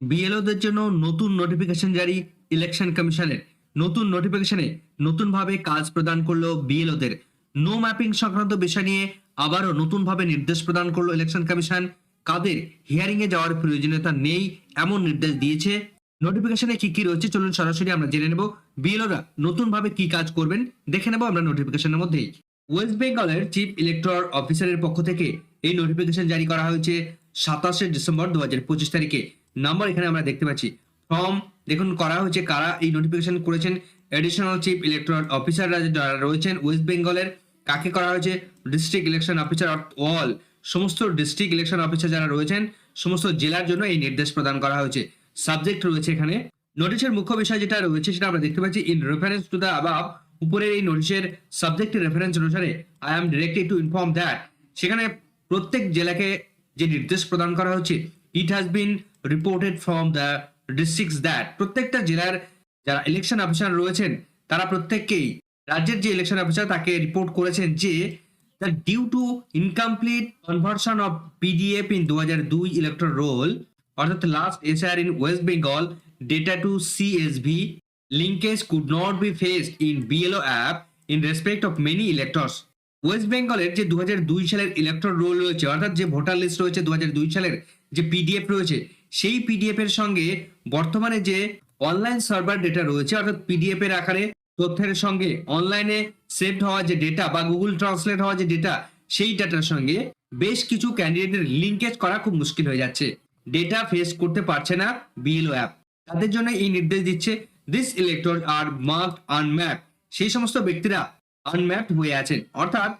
বিএলওদের জন্য নতুন নোটিফিকেশন জারি ইলেকশন কমিশনের নতুন নোটিফিকেশনে নতুনভাবে কাজ প্রদান করল বিএলওদের নো ম্যাপিং সংক্রান্ত বিষয় নিয়ে আবারও নতুনভাবে নির্দেশ প্রদান করল ইলেকশন কমিশন কাদের হিয়ারিং এ যাওয়ার প্রয়োজনীয়তা নেই এমন নির্দেশ দিয়েছে। নোটিফিকেশনে কি কি রয়েছে চলুন সরাসরি আমরা জেনে নেব। বিএলওরা নতুনভাবে কি কাজ করবেন দেখে নেব আমরা নোটিফিকেশনের মধ্যেই। ওয়েস্ট বেঙ্গলের চিফ ইলেকট্রাল অফিসারের পক্ষ থেকে এই নোটিফিকেশন জারি করা হয়েছে সাতাশে ডিসেম্বর দু হাজার পঁচিশ তারিখে। নাম্বার এখানে আমরা দেখতে পাচ্ছি। ফর্ম দেখুন, করা হয়েছে কারা এই নোটিফিকেশন করেছেন? এডিশনাল চিফ ইলেকট্রাল অফিসাররা যারা রয়েছেন ওয়েস্ট বেঙ্গলের কাকে করা হয়েছে? ডিস্ট্রিক্ট ইলেকশন অফিসার অল সমস্ত ডিস্ট্রিক্ট ইলেকশন অফিসার যারা রয়েছেন, সমস্ত জেলার জন্য এই নির্দেশ প্রদান করা হয়েছে। সাবজেক্ট রয়েছে এখানে। নোটিশের মুখ্য বিষয় যেটা রয়েছে, সেটা আমরা দেখতে পাচ্ছি in reference to the above উপরের এই নোটিশের সাবজেক্টের রেফারেন্স অনুসারে I am directed to inform that সেখানে প্রত্যেক জেলাকে যে নির্দেশ প্রদান করা হচ্ছে it has been reported from the districts that প্রত্যেকটা জেলার যারা ইলেকশন অফিসার রয়েছেন, তারা প্রত্যেককেই রাজ্যের যে ইলেকশন অফিসার তাকে রিপোর্ট করেছেন যে the due to incomplete conversion of PDF in দু হাজার দুই ইলেকট্রন রোল অর্থাৎ last SR in West Bengal data to CSV linkage could not be faced in BLO app in respect of many electors West বেঙ্গলের যে দু হাজার দুই সালের ইলেকট্রন রোল রয়েছে, অর্থাৎ যে ভোটার লিস্ট রয়েছে দু হাজার দুই সালের যে পিডিএফ রয়েছে সেই পিডিএফ এর সঙ্গে বর্তমানে যে অনলাইন সার্ভার ডেটা রয়েছে, অর্থাৎ পিডিএফ এর আকারে তথ্যের সঙ্গে অনলাইনে সেভড হওয়া যে ডেটা বা গুগল ট্রান্সলেট হওয়া যে ডেটা সেই ডাটার সঙ্গে বেশ কিছু ক্যান্ডিডেটের লিঙ্কেজ করা খুব মুশকিল হয়ে যাচ্ছে। ডেটা ফেস করতে পারছে না বিএলও অ্যাপ তাদের জন্য এই নির্দেশ দিচ্ছে this elector are marked unmap সেই সমস্ত ব্যক্তিরা আনম্যাপড হয়ে আছেন। অর্থাৎ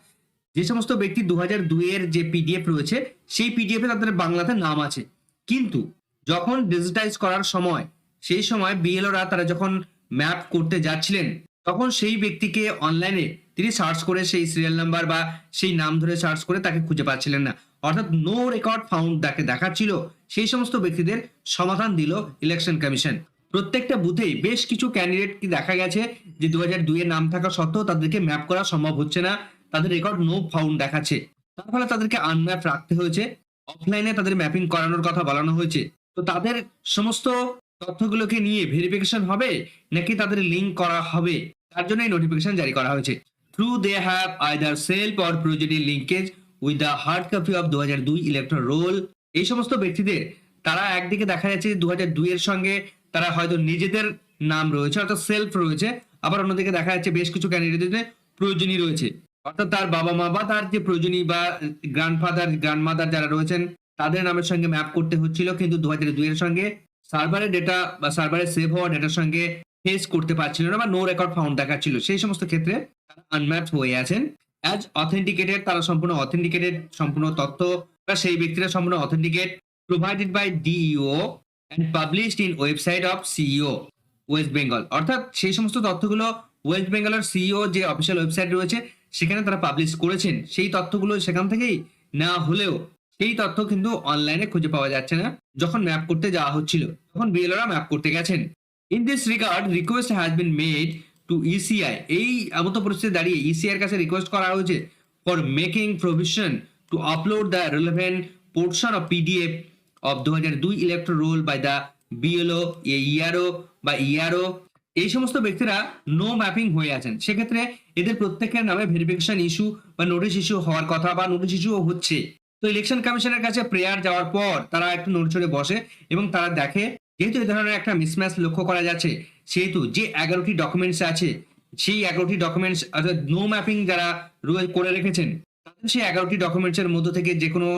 যে সমস্ত ব্যক্তি দু হাজার দুইয়ের যে পিডিএফ রয়েছে, সেই পিডিএফ তাদের বাংলাতে নাম আছে। কিন্তু যখন ডিজিটাইজ করার সময়, সেই সময় বিএলওরা তারা যখন ম্যাপ করতে যাচ্ছিলেন, তখন সেই ব্যক্তিকে অনলাইনে তিনি সার্চ করে সেই সিরিয়াল নাম্বার বা সেই নাম ধরে সার্চ করে তাকে খুঁজে পাচ্ছিলেন না। অর্থাৎ নো রেকর্ড ফাউন্ড তাকে দেখাচ্ছিল। সেই সমস্ত ব্যক্তিদের সমাধান দিল ইলেকশন কমিশন প্রত্যেকটা বুথেই বেশ কিছু ক্যান্ডিডেট কি দেখা গেছে যে দু হাজার দুইয়ের নাম থাকা সত্ত্বেও তাদেরকে ম্যাপ করা সম্ভব হচ্ছে না। তাদের রেকর্ড নো ফাউন্ড দেখাচ্ছে। তার ফলে তাদেরকে আনম্যাপ রাখতে হয়েছে। অফলাইনে তাদের ম্যাপিং করানোর কথা বলানো হয়েছে। তো তাদের সমস্ত তথ্যগুলোকে নিয়ে ভেরিফিকেশন হবে নাকি তাদের লিঙ্ক করা হবে? তার জন্য এই নোটিফিকেশন জারি করা হয়েছে। Through they have either self or প্রয়োজনীয় linkage with the hard copy of দু হাজার দুই ইলেকট্রন রোল এই সমস্ত ব্যক্তিদের, তারা একদিকে দেখা যাচ্ছে দু হাজার দুই এর সঙ্গে তারা হয়তো নিজেদের নাম রয়েছে, অর্থাৎ সেলফ রয়েছে, আবার অন্যদিকে দেখা যাচ্ছে বেশ কিছু ক্যান্ডিডেটের প্রয়োজনীয় রয়েছে। অর্থাৎ তার বাবা মা বা তার যে প্রয়োজনীয় বা গ্র্যান্ডফাদার গ্র্যান্ডমাদার যারা রয়েছেন তাদের নামের সঙ্গে ম্যাপ করতে হচ্ছিল, কিন্তু দু হাজার দুইয়ের সঙ্গে সার্ভারের ডেটা বা সার্ভারে সেভ হওয়া ডেটার সঙ্গে ফেস করতে পারছিল না বা নো রেকর্ড ফাউন্ড দেখাচ্ছিল। সেই সমস্ত ক্ষেত্রে তারা আনম্যাপড হয়ে আছেন অ্যাজ অথেন্টিকেটেড তারা সম্পূর্ণ অথেন্টিকেটেড সম্পূর্ণ তথ্য বা সেই ব্যক্তিরা সম্পূর্ণ authenticate provided by DEO and published in website of CEO West Bengal অর্থাৎ সেই সমস্ত তথ্যগুলো ওয়েস্ট বেঙ্গলের সিইও যে অফিসিয়াল ওয়েবসাইট রয়েছে, সেখানে তারা পাবলিশ করেছেন। সেই তথ্যগুলো সেখান থেকেই না হলেও সেই তথ্য কিন্তু অনলাইনে খুঁজে পাওয়া যাচ্ছে না। যখন ম্যাপ করতে যাওয়া হচ্ছিল, তখন বিএলওরা ম্যাপ করতে গেছেন। In this regard request has been made to ECI এই এমত পরিস্থিতি দাঁড়িয়ে ইসিআই এর কাছে রিকোয়েস্ট করা হয়েছে for making provision to upload the relevant portion of PDF of দু হাজার দুই electoral roll by the BLO ERO বা ইআরও এই সমস্ত ব্যক্তিরা নো ম্যাপিং হয়ে আছেন। সেক্ষেত্রে এদের প্রত্যেকের নামে ভেরিফিকেশন ইস্যু বা নোটিশ ইস্যু হওয়ার কথা বা নোটিশ ইস্যুও হচ্ছে। তো ইলেকশন কমিশনের কাছে প্রেয়ার যাওয়ার পর তারা একটু নড়চড়ে বসে এবং তারা দেখে, যেহেতু এই ধরনের একটা মিসম্যাচ লক্ষ্য করা যাচ্ছে, সেহেতু যে এগারোটি ডকুমেন্টস আছে, সেই এগারোটি ডকুমেন্টস অর্থাৎ নো ম্যাপিং যারা করে রেখেছেন সেই এগারোটি ডকুমেন্টস এর মধ্য থেকে যে কোনো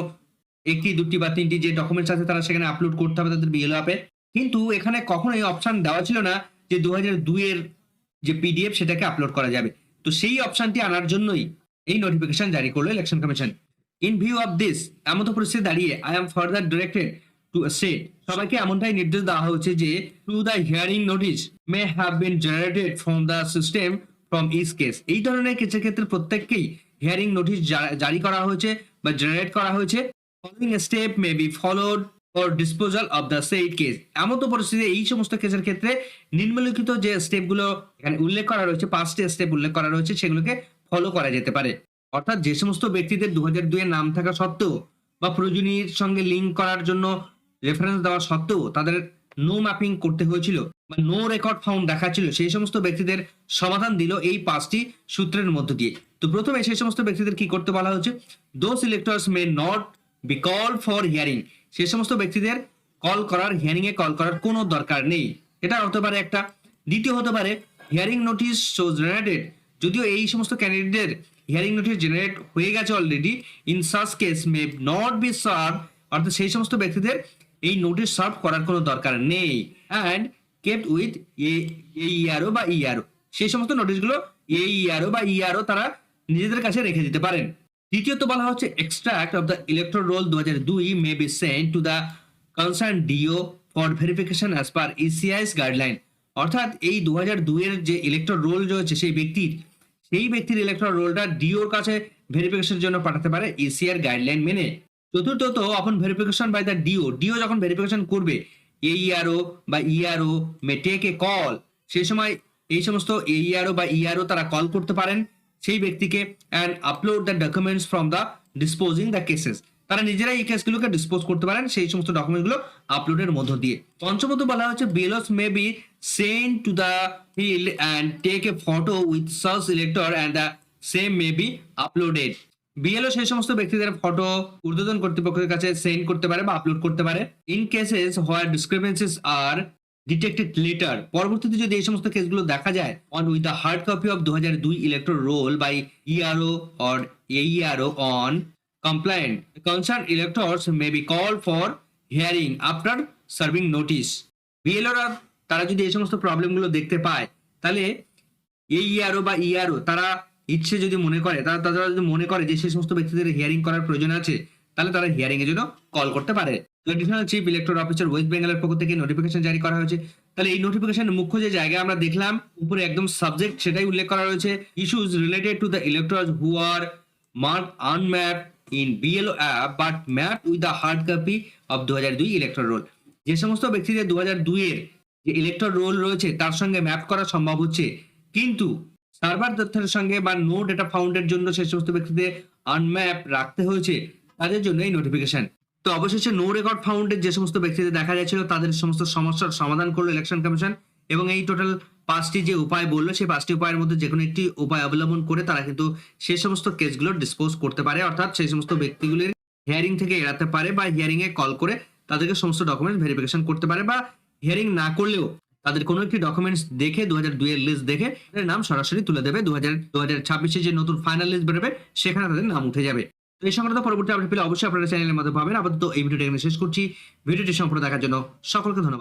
একটি, দুটি বা তিনটি যে ডকুমেন্টস আছে তারা সেখানে আপলোড করতে হবে তাদের বিএলও অ্যাপে কিন্তু এখানে কখনো এই অপশান দেওয়া ছিল না যে দু হাজার দুইয়ের যে পিডিএফ সেটাকে আপলোড করা যাবে। তো সেই অপশনটি আনার জন্যই এই নোটিফিকেশন জারি করল election commission in view of this এমন পরিস্থিতি দাঁড়িয়ে I am further directed to state সবাইকে এমনটাই নির্দেশ দেওয়া হয়েছে যে to the hearing notice may have been generated from the system from is case এই ধরনের কেসের ক্ষেত্রে প্রত্যেককেই হিয়ারিং নোটিশ জারি করা হয়েছে বা জেনারেট করা হয়েছে। Following step may be followed for disposal of the said case এমন তো পরিস্থিতি, এই সমস্ত কেসের ক্ষেত্রে নিম্নলিখিত যে স্টেপগুলো এখানে উল্লেখ করা রয়েছে, পাঁচটি স্টেপ উল্লেখ করা রয়েছে, সেগুলোকে ফলো করা যেতে পারে। অর্থাৎ যে সমস্ত ব্যক্তিদের দু হাজার দুইয়ের নাম থাকা সত্ত্বেও বা প্রয়োজনীয় সঙ্গে লিঙ্ক করার জন্য রেফারেন্স দেওয়া সত্ত্বেও তাদের নো ম্যাপিং করতে হয়েছিল বা নো রেকর্ড ফাউন্ড দেখাচ্ছিল, সেই সমস্ত ব্যক্তিদের সমাধান দিল এই পাঁচটি সূত্রের মধ্য দিয়ে। তো প্রথমে সেই সমস্ত ব্যক্তিদের কি করতে বলা হচ্ছে those electors may not be call for hearing সেই সমস্ত ব্যক্তিদের কল করার হিয়ারিং এ কল করার কোনো দরকার নেই। এটা হতে পারে একটা। দ্বিতীয় হতে পারে হিয়ারিং নোটিশ শো জেনারেটেড যদিও এই সমস্ত ক্যান্ডিডেটদের হিয়ারিং নোটিশ জেনারেট হয়ে গেছে already in such case may not be serve অর্থাৎ সেই সমস্ত ব্যক্তিদের এই নোটিশ সার্ভ করার কোনো দরকার নেই। And kept with a ERO বা ইআরও সেই সমস্ত নোটিশগুলো এ ইআরও বা ইআরও তারা নিজেদের কাছে রেখে দিতে পারেন। দ্বিতীয়ত বলা হচ্ছে extract of the electoral roll দু হাজার দুই may be sent to the concern DEO for verification as per ECI's guideline অর্থাৎ এই দু হাজার দুইয়ের যে ইলেকট্রো রোল রয়েছে সেই ব্যক্তির সেই ব্যক্তির ইলেকট্রল রোলটা ডিওর কাছে ভেরিফিকেশনের জন্য পাঠাতে পারে এসিআর গাইডলাইন মেনে। চতুর্থত upon verification by the DO DO যখন ভেরিফিকেশন করবে এইআরও বা ERO may take a call সেই সময় এই সমস্ত এইআরও বা ইআরও তারা কল করতে পারেন, সেই ব্যক্তিকে and upload the documents from the disposing the cases তারা নিজেরাই এই কেসগুলোকে ডিসপোজ করতে পারেন, সেই সমস্ত ডকুমেন্টগুলো আপলোডের মধ্য দিয়ে। পঞ্চমত বলা হচ্ছে BLOs may be send to the hill and take a photo with search elector and the same may be uploaded BLO সেই সমস্ত ব্যক্তিদের ফটো ঊর্ধ্বতন কর্তৃপক্ষের কাছে সেন্ড করতে পারে বা আপলোড করতে পারে। In cases where discrepancies are detected later পরবর্তীতে যদি এই সমস্ত কেসগুলো দেখা যায় on with the hard copy of দু হাজার দুই electoral roll by ERO or AERO on the concerned electors may be called for hearing after serving notice বিএলওরা তারা যদি এই সমস্ত প্রবলেমগুলো দেখতে পায়, তাহলে এই ইয়ারও বা ইআরও তারা ইচ্ছে যদি মনে করে, তারা তারা যদি মনে করে যে সেই সমস্ত ব্যক্তিদের হিয়ারিং করার প্রয়োজন আছে, তাহলে তারা হিয়ারিং এর জন্য কল করতে পারে। Additional chief electoral officer West বেঙ্গলের পক্ষ থেকে নোটিফিকেশন জারি করা হয়েছে। তাহলে এই নোটিফিকেশনের মুখ্য যে জায়গা আমরা দেখলাম, উপরে একদম সাবজেক্ট সেটাই উল্লেখ করা রয়েছে। Issues related to the electors who are marked unmapped in BLO app but mapped with the hard copy of 2002 electoral roll যে সমস্ত ব্যক্তিদের 2002 এর যে ইলেকট্রন রোল রয়েছে, তার সঙ্গে ম্যাপ করা সম্ভব হচ্ছে। কিন্তু সার্ভার তথ্যের সঙ্গে বা নো ডেটা ফাউন্ডের জন্য সেই সমস্ত ব্যক্তিদের আনম্যাপ রাখতে হয়েছে, তাদের জন্য এই নোটিফিকেশন তো অবশেষে নো রেকর্ড ফাউন্ডের যে সমস্ত ব্যক্তিদের দেখা যাচ্ছিল, তাদের সমস্ত সমস্যার সমাধান করল ইলেকশন কমিশন এবং এই টোটাল পাঁচটি যে উপায় বলল, সেই পাঁচটি উপায়ের মধ্যে যে কোনো একটি উপায় অবলম্বন করে তারা কিন্তু সেই সমস্ত কেসগুলো ডিসপোজ করতে পারে। অর্থাৎ সেই সমস্ত ব্যক্তিগুলির হিয়ারিং থেকে এড়াতে পারে বা হিয়ারিং এ কল করে তাদেরকে সমস্ত ডকুমেন্টস ভেরিফিকেশন করতে পারে বা হিয়ারিং না করলেও তাদের কোনো একটি ডকুমেন্টস দেখে দু হাজার দুইয়ের লিস্ট দেখে তাদের নাম সরাসরি তুলে দেবে। দু হাজার দু হাজার ছাব্বিশে যে নতুন ফাইনাল লিস্ট বেরোবে, সেখানে তাদের নাম উঠে যাবে। তো এই সংক্রান্ত পরবর্তী আপডেট পেলে অবশ্যই আপনারা চ্যানেলের মধ্যে পাবেন। আপাতত এই ভিডিওটা এখানে শেষ করছি। ভিডিওটি সম্পূর্ণ দেখার জন্য সকলকে ধন্যবাদ।